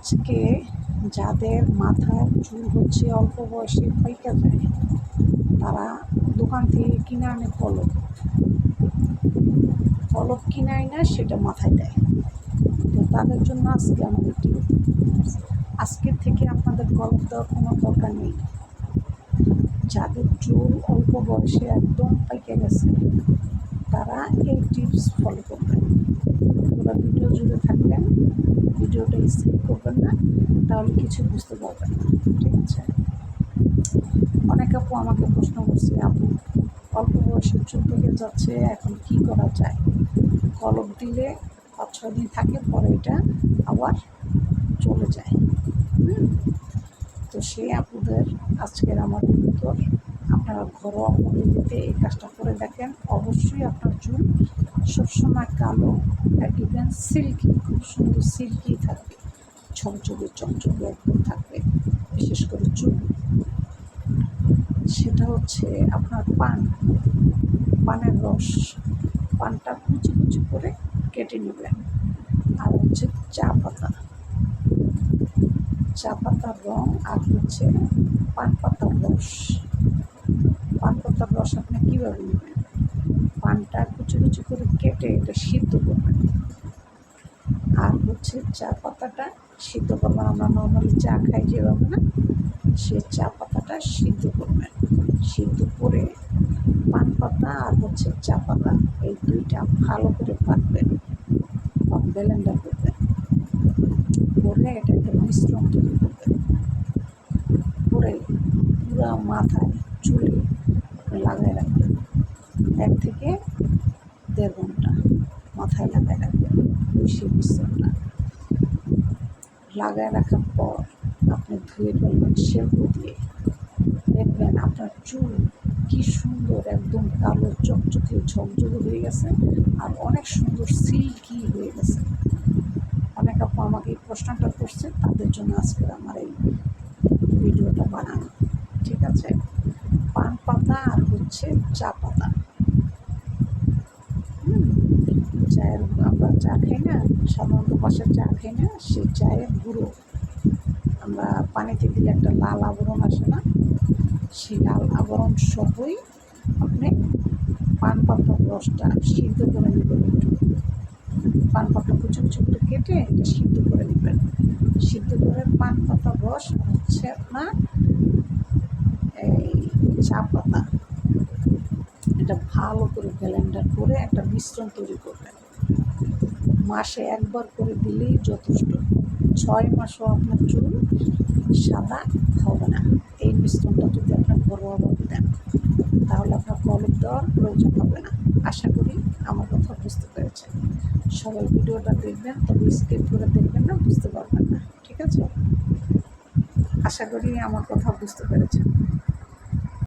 আজকে যাদের মাথার চুল হচ্ছে, অল্প বয়সে পাইকা যায় তারা দোকান থেকে কিনে আনে কলম কলম কিনাই না সেটা মাথায় দেয়। তো তাদের জন্য আজকে আমাদের টিপ। আজকের থেকে আপনাদের কলম দেওয়ার কোনো দরকার নেই। যাদের চুল অল্প বয়সে একদম পাইকে গেছে, তারা এই টিপস ফলো করবেন। ভিডিও জুড়ে থাকবেন, ভিডিওটা স্কিপ করবেন না, তাহলে কিছু বুঝতে পারবেন না, ঠিক আছে? অনেক আপু আমাকে প্রশ্ন করছে, আপু, অল্প বয়সে চুল পেকে যাচ্ছে, এখন কি করা যায়? কলম দিলে পাঁচ ছয় দিন থাকে, পরে এটা আবার চলে যায়? তো সেই আপুদের আজকের আমার উত্তর। আপনারা ঘরোয়া পদ্ধতিতে এই কাজটা করে দেখেন। অবশ্যই আপনার চুল সবসময় কালো, আর ইভেন সিল্কি খুব সুন্দর সিল্কি থাকবে। ঝকঝকে, চকচকে একদম থাকবে, বিশেষ করে চুল। সেটা হচ্ছে আপনার পান, পানের রস। পানটা কুচি কুচি করে কেটে নেবেন। আর হচ্ছে চা পাতা। চা পাতার রং আর হচ্ছে পান পাতার রস। পাতার রস আপনি কীভাবে? নেবেন পানটা কুচু কুচি করে কেটে এটা সিদ্ধ করবেন আর হচ্ছে চা পাতাটা সিদ্ধ করবেন আমরা নর্মালি চা খাই যেভাবে না, সে চা পাতাটা সিদ্ধ করবেন সিদ্ধ করে পান পাতা আর হচ্ছে চা পাতা, এই দুইটা ভালো করে পাকবেন বা ব্লেন্ডার করবেন। করে এটা একটা মিশ্রণ তৈরি করবেন। করে পুরো মাথায় এক থেকে দেড় ঘণ্টা মাথায় লাগায় রাখবেন ওই সেই না। লাগায় রাখার পর আপনি ধুয়ে ফেলবেন শ্যাম্পু দিয়ে দেখবেন আপনার চুল কি সুন্দর একদম কালো চকচকে ঝকঝকে হয়ে গেছে আর অনেক সুন্দর সিল্কি হয়ে গেছে। অনেক আপু আমাকে এই প্রশ্নটা করছে, তাদের জন্য আজকে আমার এই ভিডিওটা বানানো। ঠিক আছে? পান পাতা আর হচ্ছে চা পাতা হুম, চায়ের আমরা চা খাই না সাধারণত বাসায় চা খাই না, সেই চায়ের গুঁড়ো। আমরা পানিতে দিলে একটা লাল আবরণ আসে না, সেই লাল আবরণ সহই আপনি পান পাতার রসটা সিদ্ধ করে নেবেন একটু। পান পাতা কুচু কুচু কেটে এটা সিদ্ধ করে নেবেন। সিদ্ধ করে পান পাতার রস হচ্ছে আপনার এই চা পাতা। এটা ভালো করে ব্লেন্ডার করে একটা মিশ্রণ তৈরি করবেন। মাসে একবার করে দিলেই যথেষ্ট। ছয় মাসও আপনার চুল সাদা হবে না। এই মিশ্রণটা যদি আপনার ঘরোয়াভাবে দেন, তাহলে আপনার কলম দেওয়ার প্রয়োজন হবে না। আশা করি আমার কথা বুঝতে পেরেছেন। সবাই ভিডিওটা দেখবেন, তবে স্কিপ করে দেখবেন না, বুঝতে পারবেন না। ঠিক আছে? আশা করি আমার কথা বুঝতে পেরেছেন।